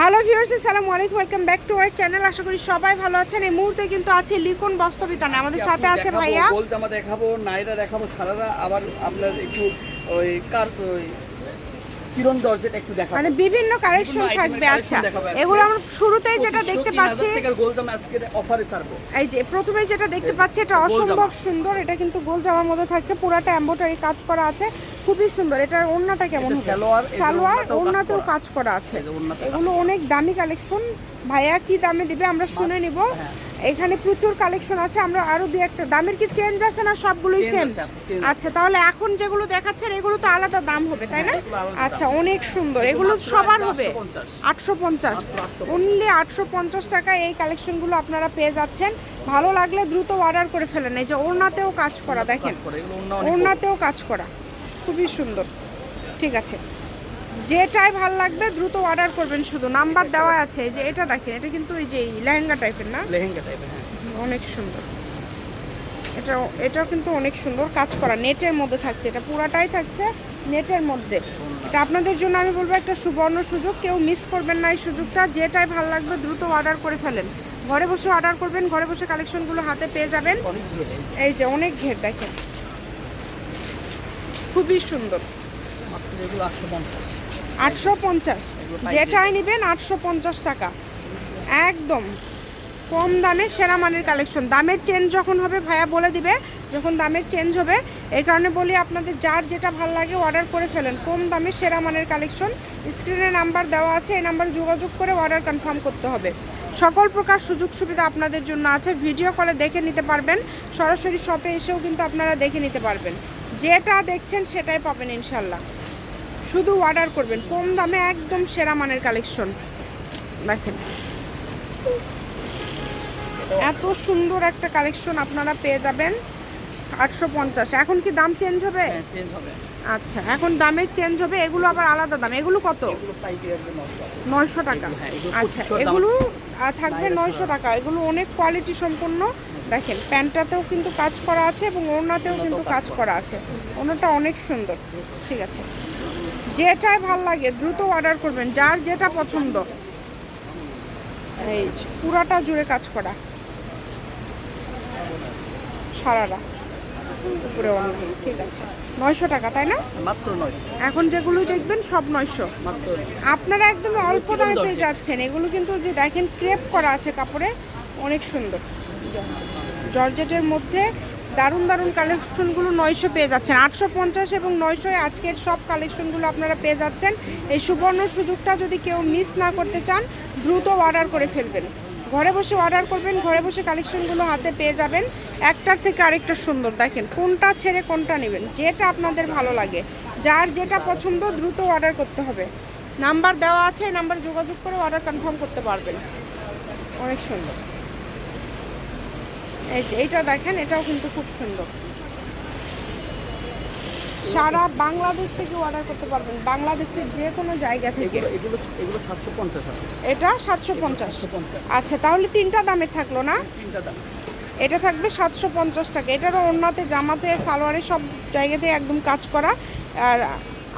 Hello viewers আসসালামু আলাইকুম welcome back to our channel আশা করি সবাই ভালো আছেন। এই মুহূর্তে কিন্তু আছে লিকন বস্ত্রবিতানে আমাদের সাথে আছে ভাইয়া। বলতে আমরা দেখাবো নাইরা দেখাবো সারারা। আবার আপনার একটু ওই কার ওই কিরণ দরজেট একটু দেখাবো মানে বিভিন্ন কালেকশন থাকবে আচ্ছা। এগুলো আমরা শুরুতেই যেটা দেখতে পাচ্ছি গোল জামা আজকে অফারে ছাড়বো। এই যে প্রথমে যেটা দেখতে পাচ্ছি এটা অসম্ভব সুন্দর। এটা কিন্তু গোল জামার মধ্যে থাকছে পুরাটা এমব্রয়ডারি কাজ করা আছে। খুবই সুন্দর। এটার ওড়নাটা কেমন সালোয়ার, ওড়নাতেও করা। কাজ করা আছে। এগুলো অনেক দামি কালেকশন ভাইয়া কি দামে দিবে আমরা শুনে নিব। হ্যাঁ। এখানে প্রচুর কালেকশন আছে আমরা আরও দুই একটা। দামের কি চেঞ্জ আছে না সবগুলোই সেম আচ্ছা তাহলে এখন যেগুলো দেখাচ্ছেন এগুলো তো আলাদা দাম হবে তাই না? হ্যাঁ, আচ্ছা অনেক সুন্দর। এগুলো সবার হবে? আটশো পঞ্চাশ। অনলি আটশো পঞ্চাশ। টাকায় এই কালেকশনগুলো আপনারা পেয়ে যাচ্ছেন। ভালো লাগলে দ্রুত অর্ডার করে ফেলেন। এই যে ওড়নাতেও কাজ করা দেখেন। ওড়নাতেও কাজ করা। খুবই সুন্দর। ঠিক আছে। যেটাই ভালো লাগবে দ্রুত অর্ডার করবেন শুধু। নাম্বার দেওয়া আছে যে এটা দেখেন এটা কিন্তু ওই যে লেহেঙ্গা টাইপের না? লেহেঙ্গা টাইপের হ্যাঁ। অনেক সুন্দর। এটা এটাও কিন্তু অনেক সুন্দর কাজ করা। নেটের মধ্যে থাকছে এটা পুরাটাই থাকছে নেটের মধ্যে। এটা আপনাদের জন্য আমি বলব একটা সুবর্ণ সুযোগ কেউ মিস করবেন না এই সুযোগটা। যেটাই ভালো লাগবে দ্রুত অর্ডার করে ফেলেন। ঘরে বসে অর্ডার করবেন ঘরে বসে কালেকশনগুলো হাতে পেয়ে যাবেন। এই যে অনেক ঘের দেখেন। খুবই সুন্দর। মাত্র এগুলো আটশো পঞ্চাশ। আটশো পঞ্চাশ। যেটাই নেবেন আটশো পঞ্চাশ টাকা। একদম কম দামে সেরা মানের কালেকশন। দামের চেঞ্জ যখন হবে, ভাইয়া বলে দিবে যখন দামের চেঞ্জ হবে। এই কারণে বলি আপনাদের যার যেটা ভালো লাগে অর্ডার করে ফেলেন। কম দামে সেরা মানের কালেকশন। স্ক্রিনে নাম্বার দেওয়া আছে, এই নাম্বার যোগাযোগ করে অর্ডার কনফার্ম করতে হবে। সকল প্রকার সুযোগ সুবিধা আপনাদের জন্য আছে। ভিডিও কলে দেখে নিতে পারবেন। সরাসরি শপে এসেও কিন্তু আপনারা দেখে নিতে পারবেন। যেটা দেখছেন সেটাই পাবেন ইনশাল্লাহ। শুধু অর্ডার করবেন কম দামে একদম সেরা মানের কালেকশন দেখেন। এত সুন্দর একটা কালেকশন আপনারা পেয়ে যাবেন আটশো পঞ্চাশ। এখন কি দাম চেঞ্জ হবে? হ্যাঁ হবে। আচ্ছা এখন দামের চেঞ্জ হবে এগুলো আবার আলাদা দাম। এগুলো কত? নয়শো টাকা। হ্যাঁ, আচ্ছা এগুলো থাকবে নয়শো টাকা। এগুলো অনেক কোয়ালিটি সম্পন্ন। দেখেন প্যান্টটাতেও কিন্তু কাজ করা আছে এবং ওড়নাতেও কিন্তু কাজ করা আছে। ওড়নাটা অনেক সুন্দর। ঠিক আছে। যেটাই ভালো লাগে দ্রুত অর্ডার করবেন যার যেটা পছন্দ। এই পুরাটা জুড়ে কাজ করা। সারারা উপরে অনেক ঠিক আছে। নয়শো টাকা তাই না? মাত্র এখন যেগুলো দেখবেন সব নয়শো। আপনারা একদম অল্প দামে পেয়ে যাচ্ছেন। এগুলো কিন্তু যে দেখেন ক্রেপ করা আছে কাপড়ে অনেক সুন্দর। জর্জেটের মধ্যে দারুণ দারুণ কালেকশনগুলো নয়শো পেয়ে যাচ্ছেন। আটশো পঞ্চাশ এবং নয়শোয় আজকের সব কালেকশনগুলো আপনারা পেয়ে যাচ্ছেন। এই সুবর্ণ সুযোগটা যদি কেউ মিস না করতে চান, দ্রুত অর্ডার করে ফেলবেন। ঘরে বসে অর্ডার করবেন, ঘরে বসে কালেকশনগুলো হাতে পেয়ে যাবেন। একটার থেকে আরেকটা সুন্দর। দেখেন, কোনটা ছেড়ে কোনটা নেবেন, যেটা আপনাদের ভালো লাগে। যার যেটা পছন্দ, দ্রুত অর্ডার করতে হবে। নাম্বার দেওয়া আছে, এই নাম্বার যোগাযোগ করে অর্ডার কনফার্ম করতে পারবেন। অনেক সুন্দর। এইটা দেখেন এটাও কিন্তু খুব সুন্দর। সারা বাংলাদেশ থেকে অর্ডার করতে পারবেন। বাংলাদেশের যে কোনো জায়গা থেকে। এগুলো এগুলো সাতশো পঞ্চাশ এটা সাতশো পঞ্চাশ। আচ্ছা তাহলে তিনটা দামের থাকল না? তিনটা দাম। এটা থাকবে সাতশো পঞ্চাশ টাকা। এটারও অন্যতে জামাতে সালোয়ারে সব জায়গাতে একদম কাজ করা। আর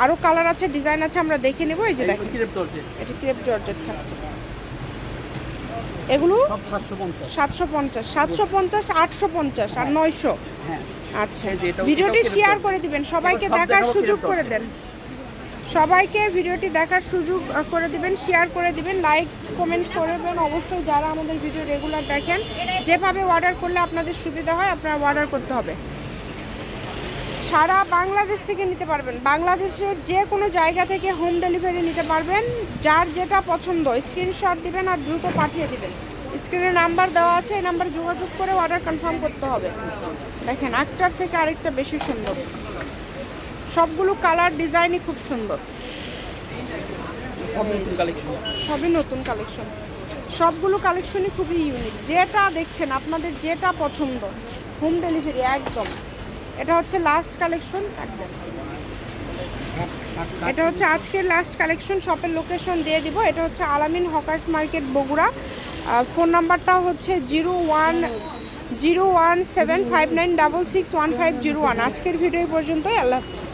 আরও কালার আছে ডিজাইন আছে আমরা দেখে নেব। এই যে দেখেন। এটা ক্রেপ জর্জেট থাকছে। এগুলো? সাতশো পঞ্চাশ। সাতশো পঞ্চাশ আটশো পঞ্চাশ আর নয়শো। হ্যাঁ। আচ্ছা ভিডিওটি শেয়ার করে দিবেন সবাইকে দেখার সুযোগ করে দেন। সবাইকে ভিডিওটি দেখার সুযোগ করে দিবেন শেয়ার করে দিবেন লাইক কমেন্ট করবেন অবশ্যই যারা আমাদের ভিডিও রেগুলার দেখেন যেভাবে অর্ডার করলে আপনাদের সুবিধা হয় আপনারা অর্ডার করতে হবে। সারা বাংলাদেশ থেকে নিতে পারবেন। বাংলাদেশের যে কোনো জায়গা থেকে হোম ডেলিভারি নিতে পারবেন। যার যেটা পছন্দ স্ক্রিনশট দিবেন আর দ্রুত পাঠিয়ে দিবেন। স্ক্রিনে নাম্বার দেওয়া আছে এই নাম্বার যোগাযোগ করে অর্ডার কনফার্ম করতে হবে। দেখেন একটার থেকে আরেকটা বেশি সুন্দর। সবগুলো কালার ডিজাইনই খুব সুন্দর। সবই নতুন কালেকশন সবগুলো কালেকশনই খুবই ইউনিক যেটা দেখছেন আপনাদের যেটা পছন্দ হোম ডেলিভারি একদম। এটা হচ্ছে লাস্ট কালেকশন এটা হচ্ছে আজকের লাস্ট কালেকশন শপের লোকেশন দিয়ে দিব। এটা হচ্ছে আলামিন হকার্স মার্কেট বগুড়া। ফোন নাম্বারটা হচ্ছে zero one zero one seven five nine double six one five zero one আজকের ভিডিও পর্যন্তই, আল্লাহ হাফিজ।